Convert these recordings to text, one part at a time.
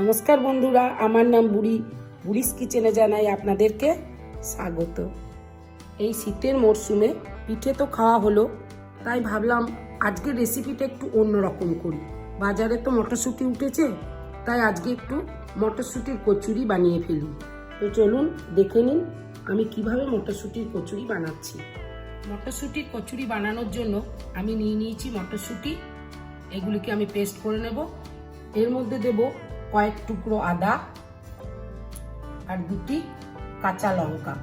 নমস্কার বন্ধুরা, আমার নাম বুড়ি। বুড়িস কিচেনে জানাই আপনাদেরকে স্বাগত। এই শীতের মরশুমে পিঠে তো খাওয়া হলো, তাই ভাবলাম আজকের রেসিপিটা একটু অন্যরকম করি। বাজারে তো মটরশুঁটি উঠেছে, তাই আজকে একটু মটরশুঁটির কচুরি বানিয়ে ফেলি। তো চলুন, দেখে নিন আমি কীভাবে মটরশুঁটির কচুরি বানাচ্ছি। মটরশুঁটির কচুরি বানানোর জন্য আমি নিয়ে নিয়েছি মটরশুঁটি। এগুলিকে আমি পেস্ট করে নেব। এর মধ্যে দেব কয়েক টুকরো আদা আর দুটি কাঁচা লঙ্কা।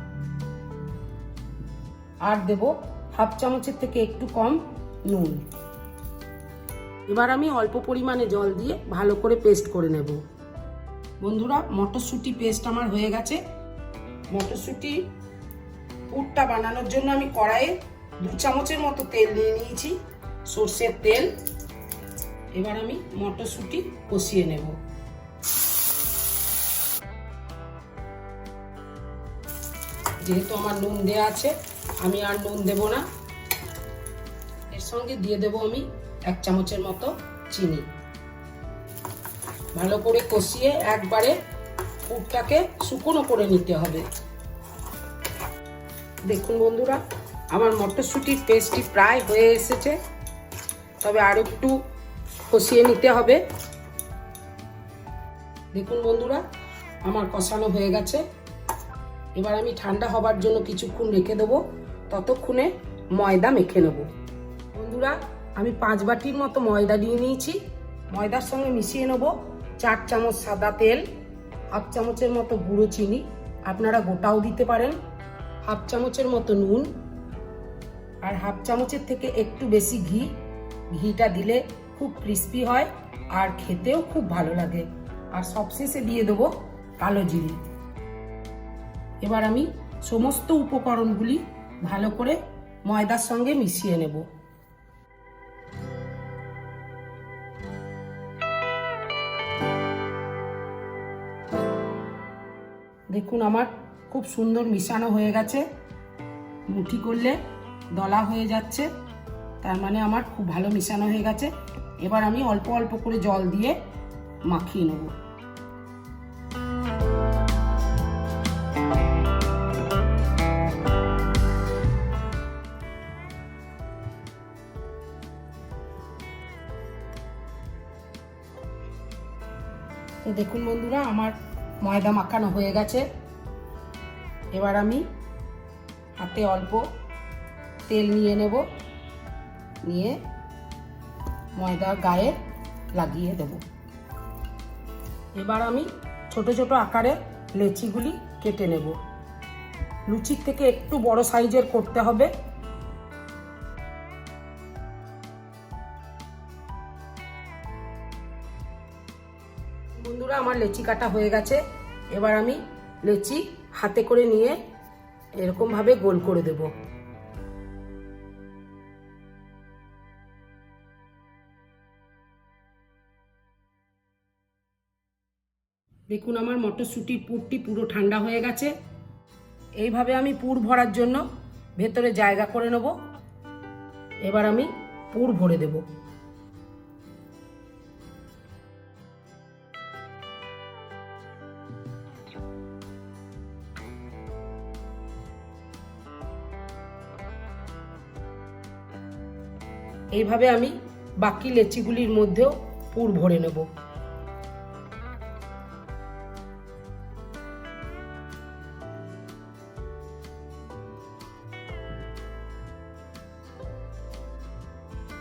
আর দেব হাফ চামচের থেকে একটু কম নুন। এবার আমি অল্প পরিমাণে জল দিয়ে ভালো করে পেস্ট করে নেব। বন্ধুরা, মটরশুঁটি পেস্ট আমার হয়ে গেছে। মটরশুঁটি পুরটা বানানোর জন্য আমি কড়াইয়ে দু চামচের মতো তেল নিয়ে নিয়েছি, সর্ষের তেল। এবার আমি মটরশুঁটি কষিয়ে নেব। যেহেতু আমার নুন দেওয়া আছে, আমি আর নুন দেব না। এর সঙ্গে দিয়ে দেব আমি এক চামচের মতো চিনি। ভালো করে কষিয়ে একবারে পুরটাকে শুকনো করে নিতে হবে। দেখুন বন্ধুরা, আমার মটরশুঁটির পেস্টটি প্রায় হয়ে এসেছে। তবে আর একটু কষিয়ে নিতে হবে। দেখুন বন্ধুরা, আমার কষানো হয়ে গেছে। এবার আমি ঠান্ডা হবার জন্য কিছুক্ষণ রেখে দেবো, ততক্ষণে ময়দা মেখে নেব। বন্ধুরা, আমি পাঁচ বাটির মতো ময়দা নিয়ে নিয়েছি। ময়দার সঙ্গে মিশিয়ে নেব চার চামচ সাদা তেল, হাফ চামচের মতো গুঁড়ো চিনি, আপনারা গোটাও দিতে পারেন। হাফ চামচের মতো নুন আর হাফ চামচের থেকে একটু বেশি ঘি। ঘিটা দিলে খুব ক্রিস্পি হয় আর খেতেও খুব ভালো লাগে। আর সবশেষে দিয়ে দেবো কালো জিরে। এবার আমি সমস্ত উপকরণগুলি ভালো করে ময়দার সঙ্গে মিশিয়ে নেব। দেখুন, আমার খুব সুন্দর মিশানো হয়ে গেছে। মুঠি করলে দলা হয়ে যাচ্ছে। তার মানে আমার খুব ভালো মিশানো হয়ে গেছে। এবার আমি অল্প অল্প করে জল দিয়ে মাখিয়ে নেব। তো দেখুন বন্ধুরা, আমার ময়দা মাখানো হয়ে গেছে। এবার আমি হাতে অল্প তেল নিয়ে নেব, নিয়ে ময়দা গায়ে লাগিয়ে দেব। এবার আমি ছোট ছোট আকারে লেচিগুলি কেটে নেব। লুচির থেকে একটু বড় সাইজের করতে হবে। আমার লেচি কাটা হয়ে গেছে। এবার আমি লেচি হাতে করে নিয়ে এরকমভাবে গোল করে দেব। দেখুন আমার মটরশুঁটির পুরটি পুরো ঠান্ডা হয়ে গেছে। এইভাবে আমি পুর ভরার জন্য ভেতরে জায়গা করে নেব। এবার আমি পুর ভরে দেবো। এইভাবে আমি বাকি লেচিগুলির মধ্যেও পুর ভরে নেব।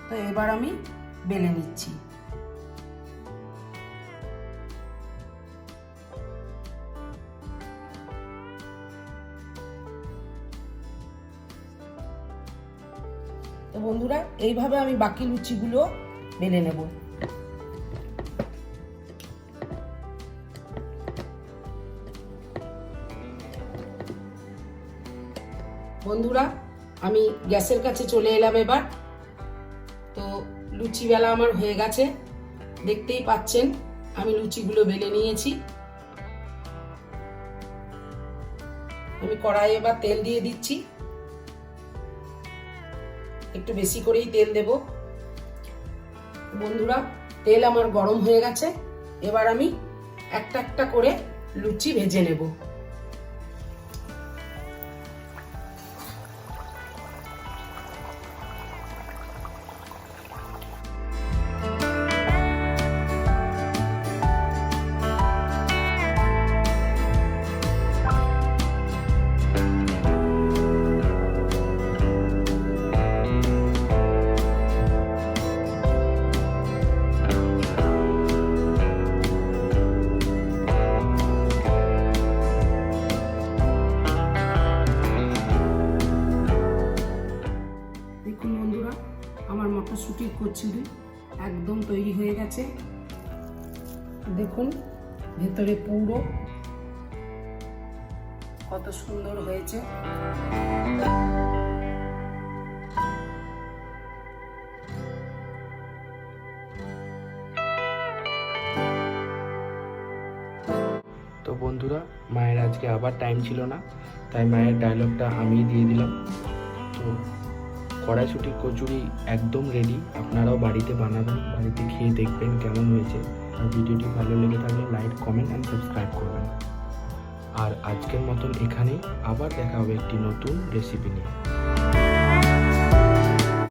তো এবার আমি বেলে নিচ্ছি। তো বন্ধুরা, এইভাবে আমি বাকি লুচিগুলো বেলে নেব। বন্ধুরা, আমি গ্যাসের কাছে চলে এলাম এবার। তো লুচি বেলা আমার হয়ে গেছে। দেখতেই পাচ্ছেন, আমি লুচিগুলো বেলে নিয়েছি। আমি কড়াইয়ে এবার তেল দিয়ে দিচ্ছি। একটু বেশি করেই তেল দেব। বন্ধুরা, তেল আমার গরম হয়ে গেছে। এবার আমি একটা একটা করে লুচি ভেজে নেব। কচুরি একদম তৈরি হয়ে গেছে। দেখুন, ভেতরে পুরো কত সুন্দর হয়েছে। তো বন্ধুরা, মায়ের আজকে আবার টাইম ছিল না, তাই মায়ের ডায়লগটা আমিই দিয়ে দিলাম। তো কড়াইশুটির কচুরি একদম রেডি আপনারাও বাড়িতে বানাবেন, বাড়িতে খেয়ে দেখবেন কেমন হয়েছে। আর ভিডিওটি ভালো লেগে থাকলে লাইক কমেন্ট অ্যান্ড সাবস্ক্রাইব করবেন। আর আজকের মতন এখানেই, আবার দেখা হবে একটি নতুন রেসিপি নিয়ে।